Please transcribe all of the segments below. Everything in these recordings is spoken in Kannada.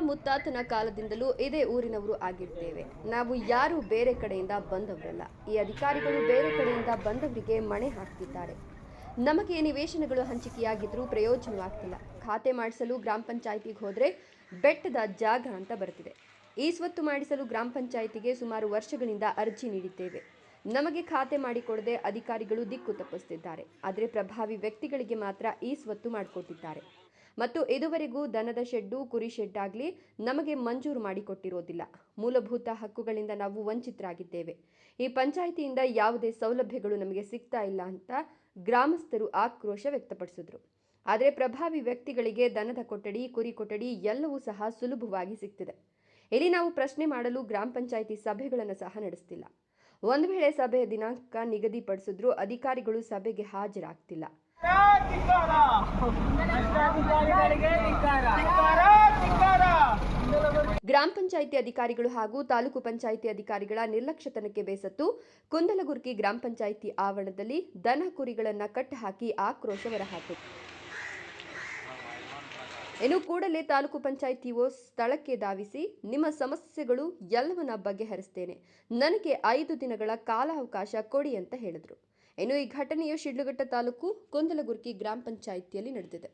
ಮುತ್ತಾತನ ಕಾಲದಿಂದಲೂ ಇದೇ ಊರಿನವರು ಆಗಿರ್ತೇವೆ. ನಾವು ಯಾರು ಬೇರೆ ಕಡೆಯಿಂದ ಬಂದವರಲ್ಲ. ಈ ಅಧಿಕಾರಿಗಳು ಬೇರೆ ಕಡೆಯಿಂದ ಬಂದವರಿಗೆ ಮಣೆ ಹಾಕ್ತಿದ್ದಾರೆ. ನಮಗೆ ನಿವೇಶನಗಳು ಹಂಚಿಕೆಯಾಗಿದ್ರೂ ಪ್ರಯೋಜನವಾಗ್ತಿಲ್ಲ. ಖಾತೆ ಮಾಡಿಸಲು ಗ್ರಾಮ ಪಂಚಾಯಿತಿಗೆ ಹೋದರೆ ಬೆಟ್ಟದ ಜಾಗ ಅಂತ ಬರ್ತಿದೆ ಈ ಸ್ವತ್ತು ಮಾಡಿಸಲು ಗ್ರಾಮ ಪಂಚಾಯಿತಿಗೆ ಸುಮಾರು ವರ್ಷಗಳಿಂದ ಅರ್ಜಿ ನೀಡಿದ್ದೇವೆ. ನಮಗೆ ಖಾತೆ ಮಾಡಿಕೊಡದೆ ಅಧಿಕಾರಿಗಳು ದಿಕ್ಕು ತಪ್ಪಿಸ್ತಿದ್ದಾರೆ ಆದರೆ ಪ್ರಭಾವಿ ವ್ಯಕ್ತಿಗಳಿಗೆ ಮಾತ್ರ ಈ ಸ್ವತ್ತು ಮಾಡಿಕೊಟ್ಟಿದ್ದಾರೆ. ಮತ್ತು ಇದುವರೆಗೂ ದನದ ಶೆಡ್ಡು, ಕುರಿ ಶೆಡ್ ಆಗಲಿ ನಮಗೆ ಮಂಜೂರು ಮಾಡಿಕೊಟ್ಟಿರೋದಿಲ್ಲ. ಮೂಲಭೂತ ಹಕ್ಕುಗಳಿಂದ ನಾವು ವಂಚಿತರಾಗಿದ್ದೇವೆ. ಈ ಪಂಚಾಯಿತಿಯಿಂದ ಯಾವುದೇ ಸೌಲಭ್ಯಗಳು ನಮಗೆ ಸಿಗ್ತಾ ಇಲ್ಲ ಅಂತ ಗ್ರಾಮಸ್ಥರು ಆಕ್ರೋಶ ವ್ಯಕ್ತಪಡಿಸಿದ್ರು. ಆದರೆ ಪ್ರಭಾವಿ ವ್ಯಕ್ತಿಗಳಿಗೆ ದನದ ಕೊಠಡಿ, ಕುರಿ ಕೊಠಡಿ ಎಲ್ಲವೂ ಸಹ ಸುಲಭವಾಗಿ ಸಿಗ್ತಿದೆ. ಇಲ್ಲಿ ನಾವು ಪ್ರಶ್ನೆ ಮಾಡಲು ಗ್ರಾಮ ಪಂಚಾಯಿತಿ ಸಭೆಗಳನ್ನು ಸಹ ನಡೆಸ್ತಿಲ್ಲ. ಒಂದು ವೇಳೆ ಸಭೆಯ ದಿನಾಂಕ ನಿಗದಿಪಡಿಸಿದ್ರೂ ಅಧಿಕಾರಿಗಳು ಸಭೆಗೆ ಹಾಜರಾಗ್ತಿಲ್ಲ ಧಿಕ್ಕಾರ! ಭ್ರಷ್ಟಾಧಿಕಾರಿಗಳಿಗೆ ಧಿಕ್ಕಾರ! ಧಿಕ್ಕಾರ! ಗ್ರಾಮ ಪಂಚಾಯಿತಿ ಅಧಿಕಾರಿಗಳು ಹಾಗೂ ತಾಲೂಕು ಪಂಚಾಯಿತಿ ಅಧಿಕಾರಿಗಳ ನಿರ್ಲಕ್ಷ್ಯತನಕ್ಕೆ ಬೇಸತ್ತು ಕುಂದಲಗುರ್ಕಿ ಗ್ರಾಮ ಪಂಚಾಯಿತಿ ಆವರಣದಲ್ಲಿ ದನ ಕುರಿಗಳನ್ನು ಕಟ್ಟಹಾಕಿ ಆಕ್ರೋಶ ಹೊರಹಾಕಿತು ಇನ್ನು ಕೂಡಲೇ ತಾಲೂಕು ಪಂಚಾಯಿತಿ ಓ ಸ್ಥಳಕ್ಕೆ ಧಾವಿಸಿ ನಿಮ್ಮ ಸಮಸ್ಯೆಗಳು ಎಲ್ಲವನ್ನ ಬಗೆಹರಿಸ್ತೇನೆ. ನನಗೆ ಐದು ದಿನಗಳ ಕಾಲಾವಕಾಶ ಕೊಡಿ ಅಂತ ಹೇಳಿದರು. ಇನ್ನು ಈ ಘಟನೆಯು ಶಿಡ್ಲಘಟ್ಟ ತಾಲೂಕು ಕುಂದಲಗುರ್ಕಿ ಗ್ರಾಮ ಪಂಚಾಯಿತಿಯಲ್ಲಿ ನಡೆದಿದೆ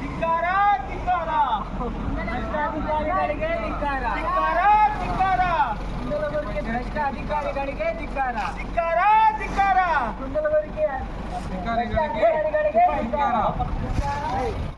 ಧಿಕ್ಕಾರ! ಧಿಕ್ಕಾರ! ಭ್ರಷ್ಟಾಧಿಕಾರಿಗಳಿಗೆ ಧಿಕ್ಕಾರ! ಧಿಕ್ಕಾರ! ಕುಂದಲಗುರಿಗೆ ಭ್ರಷ್ಟ ಅಧಿಕಾರಿಗಳಿಗೆ ಧಿಕ್ಕಾರ ಧಿಕ್ಕಾರ ಧಿಕ್ಕಾರ ಕುಂದಲಗುರಿಗೆ ಭ್ರಷ್ಟ ಅಧಿಕಾರಿಗಳಿಗೆ ಧಿಕ್ಕಾರ